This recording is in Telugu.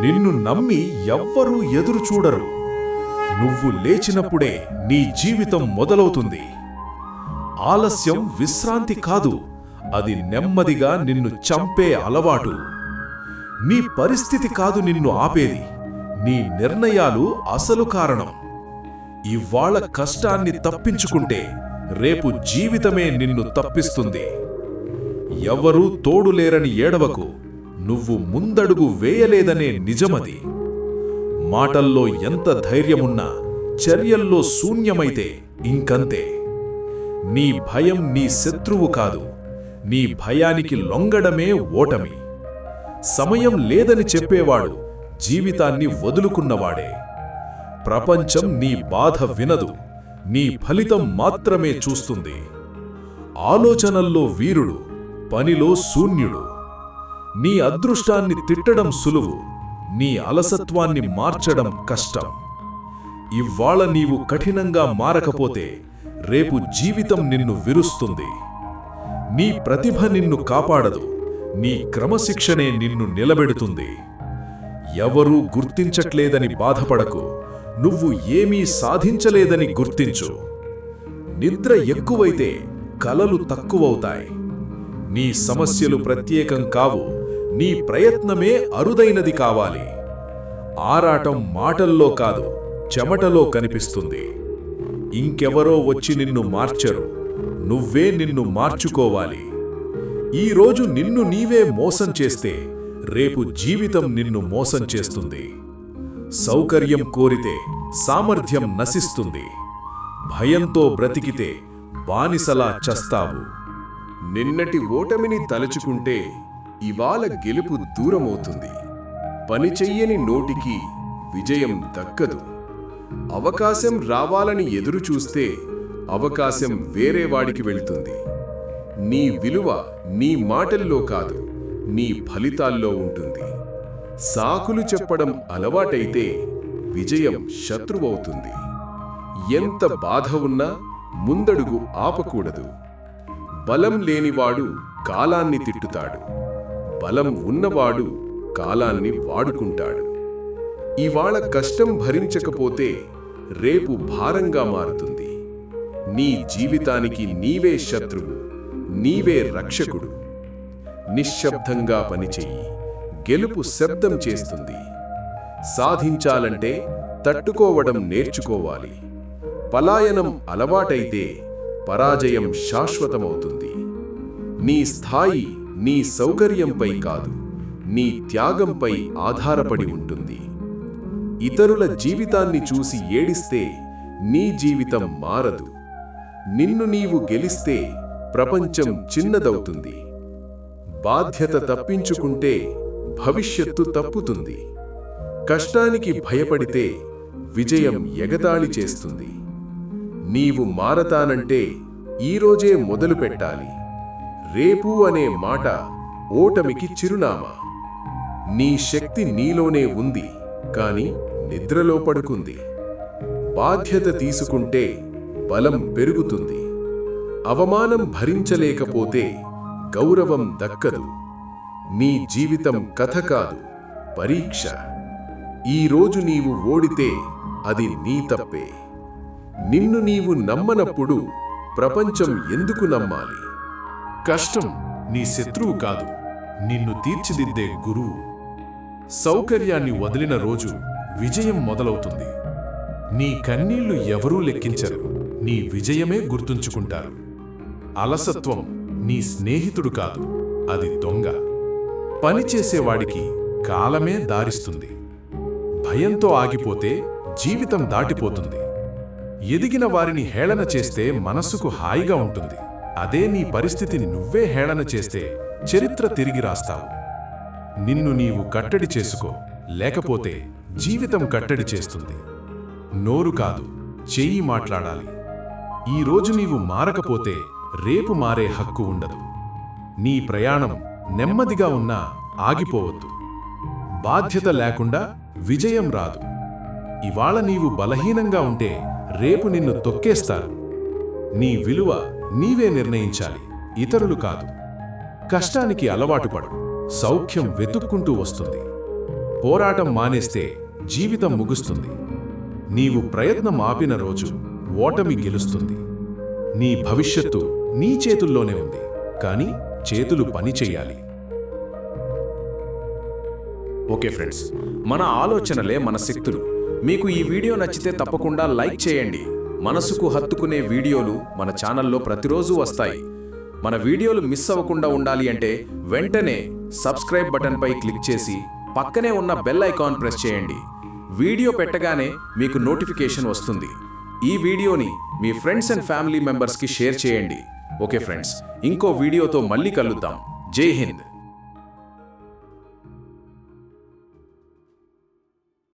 నిన్ను నమ్మి ఎవ్వరూ ఎదురు చూడరు. నువ్వు లేచినప్పుడే నీ జీవితం మొదలవుతుంది. ఆలస్యం విశ్రాంతి కాదు. అది నెమ్మదిగా నిన్ను చంపే అలవాటు. నీ పరిస్థితి కాదు నిన్ను ఆపేది. నీ నిర్ణయాలు అసలు కారణం. ఇవాళ కష్టాన్ని తప్పించుకుంటే రేపు జీవితమే నిన్ను తప్పిస్తుంది. ఎవరూ తోడులేరని ఏడవకు. నువ్వు ముందడుగు వేయలేదనే నిజమది. మాటల్లో ఎంత ధైర్యమున్నా చర్యల్లో శూన్యమైతే ఇంకంతే. నీ భయం నీ శత్రువు కాదు. నీ భయానికి లొంగడమే ఓటమి. సమయం లేదని చెప్పేవాడు జీవితాన్ని వదులుకున్నవాడే. ప్రపంచం నీ బాధ వినదు. నీ ఫలితం మాత్రమే చూస్తుంది. ఆలోచనల్లో వీరుడు పనిలో శూన్యుడు. నీ అదృష్టాన్ని తిట్టడం సులువు నీ అలసత్వాన్ని మార్చడం కష్టం. ఇవాళ నీవు కఠినంగా మారకపోతే రేపు జీవితం నిన్ను విరుస్తుంది. నీ ప్రతిభ నిన్ను కాపాడదు నీ క్రమశిక్షణే నిన్ను నిలబెడుతుంది. ఎవరూ గుర్తించట్లేదని బాధపడకు నువ్వు ఏమీ సాధించలేదని గుర్తించు. నిద్ర ఎక్కువైతే కలలు తక్కువవుతాయి. నీ సమస్యలు ప్రత్యేకం కావు నీ ప్రయత్నమే అరుదైనది కావాలి. ఆరాటం మాటల్లో కాదు చెమటలో కనిపిస్తుంది. ఇంకెవరో వచ్చి నిన్ను మార్చరు నువ్వే నిన్ను మార్చుకోవాలి. ఈరోజు నిన్ను నీవే మోసం చేస్తే రేపు జీవితం నిన్ను మోసం చేస్తుంది. సౌకర్యం కోరితే సామర్థ్యం నశిస్తుంది. భయంతో బ్రతికితే బానిసలా చస్తావు. నిన్నటి ఓటమిని తలుచుకుంటే ఇవాళ గెలుపు దూరమవుతుంది. పని చెయ్యని నోటికి విజయం దక్కదు. అవకాశం రావాలని ఎదురు చూస్తే అవకాశం వేరే వాడికి వెళ్తుంది. నీ విలువ నీ మాటల్లో కాదు నీ ఫలితాల్లో ఉంటుంది. సాకులు చెప్పడం అలవాటైతే విజయం శత్రువవుతుంది. ఎంత బాధ ఉన్నా ముందడుగు ఆపకూడదు. బలం లేనివాడు కాలాన్ని తిట్టుతాడు. బలం ఉన్నవాడు కాలాన్ని వాడుకుంటాడు. ఇవాళ కష్టం భరించకపోతే రేపు భారంగా మారుతుంది. నీ జీవితానికి నీవే శత్రువు నీవే రక్షకుడు. నిశ్శబ్దంగా పనిచేయి గెలుపు శబ్దం చేస్తుంది. సాధించాలంటే తట్టుకోవడం నేర్చుకోవాలి. పలాయనం అలవాటైతే పరాజయం శాశ్వతమవుతుంది. నీ స్థాయి నీ సౌకర్యంపై కాదు నీ త్యాగంపై ఆధారపడి ఉంటుంది. ఇతరుల జీవితాన్ని చూసి ఏడిస్తే నీ జీవితం మారదు. నిన్ను నీవు గెలిస్తే ప్రపంచం చిన్నదవుతుంది. బాధ్యత తప్పించుకుంటే భవిష్యత్తు తప్పుతుంది. కష్టానికి భయపడితే విజయం ఎగతాళి చేస్తుంది. నీవు మారతానంటే ఈరోజే మొదలు పెట్టాలి రేపు అనే మాట ఓటమికి చిరునామా. నీ శక్తి నీలోనే ఉంది కాని నిద్రలో పడుకుంది. బాధ్యత తీసుకుంటే బలం పెరుగుతుంది. అవమానం భరించలేకపోతే గౌరవం దక్కదు. నీ జీవితం కథ కాదు పరీక్ష. ఈరోజు నీవు ఓడితే అది నీ తప్పే. నిన్ను నీవు నమ్మనప్పుడు ప్రపంచం ఎందుకు నమ్మాలి? కష్టం నీ శత్రువు కాదు. నిన్ను తీర్చిదిద్దే గురువు. సౌకర్యాన్ని వదిలిన రోజు విజయం మొదలవుతుంది. నీ కన్నీళ్ళు ఎవరూ లెక్కించరు. నీ విజయమే గుర్తుంచుకుంటారు. అలసత్వం నీ స్నేహితుడు కాదు. అది దొంగ. పనిచేసేవాడికి కాలమే దారిస్తుంది. భయంతో ఆగిపోతే జీవితం దాటిపోతుంది. ఎదిగిన వారిని హేళన చేస్తే మనస్సుకు హాయిగా ఉంటుంది. అదే నీ పరిస్థితిని నువ్వే హేళన చేస్తే చరిత్ర తిరిగి రాస్తావు. నిన్ను నీవు కట్టడి చేసుకో లేకపోతే జీవితం కట్టడి చేస్తుంది. నోరు కాదు చెయ్యి మాట్లాడాలి. ఈ రోజు నీవు మారకపోతే రేపు మారే హక్కు ఉండదు. నీ ప్రయాణం నెమ్మదిగా ఉన్నా ఆగిపోవద్దు. బాధ్యత లేకుండా విజయం రాదు. ఇవాళ నీవు బలహీనంగా ఉంటే రేపు నిన్ను తొక్కేస్తారు. నీ విలువ నీవే నిర్ణయించాలి. ఇతరులు కాదు. కష్టానికి అలవాటు పడు. సౌఖ్యం వెతుక్కుంటూ వస్తుంది. పోరాటం మానేస్తే జీవితం ముగుస్తుంది. నీవు ప్రయత్నం ఆపిన రోజు ఓటమి గెలుస్తుంది. నీ భవిష్యత్తు నీ చేతుల్లోనే ఉంది. కానీ చేతులు పని చెయ్యాలి ఓకే ఫ్రెండ్స్ మన ఆలోచనలే మన శక్తులు. మీకు ఈ వీడియో నచ్చితే తప్పకుండా లైక్ చేయండి. మనసుకు హత్తుకునే వీడియోలు మన ఛానల్లో ప్రతిరోజు వస్తాయి. మన వీడియోలు మిస్ అవ్వకుండా ఉండాలి అంటే వెంటనే సబ్స్క్రైబ్ బటన్పై క్లిక్ చేసి పక్కనే ఉన్న బెల్ ఐకాన్ ప్రెస్ చేయండి. వీడియో పెట్టగానే మీకు నోటిఫికేషన్ వస్తుంది. ఈ వీడియోని మీ ఫ్రెండ్స్ అండ్ ఫ్యామిలీ మెంబర్స్కి షేర్ చేయండి. ఓకే ఫ్రెండ్స్ ఇంకో వీడియోతో మళ్ళీ కలుద్దాం. జై హింద్.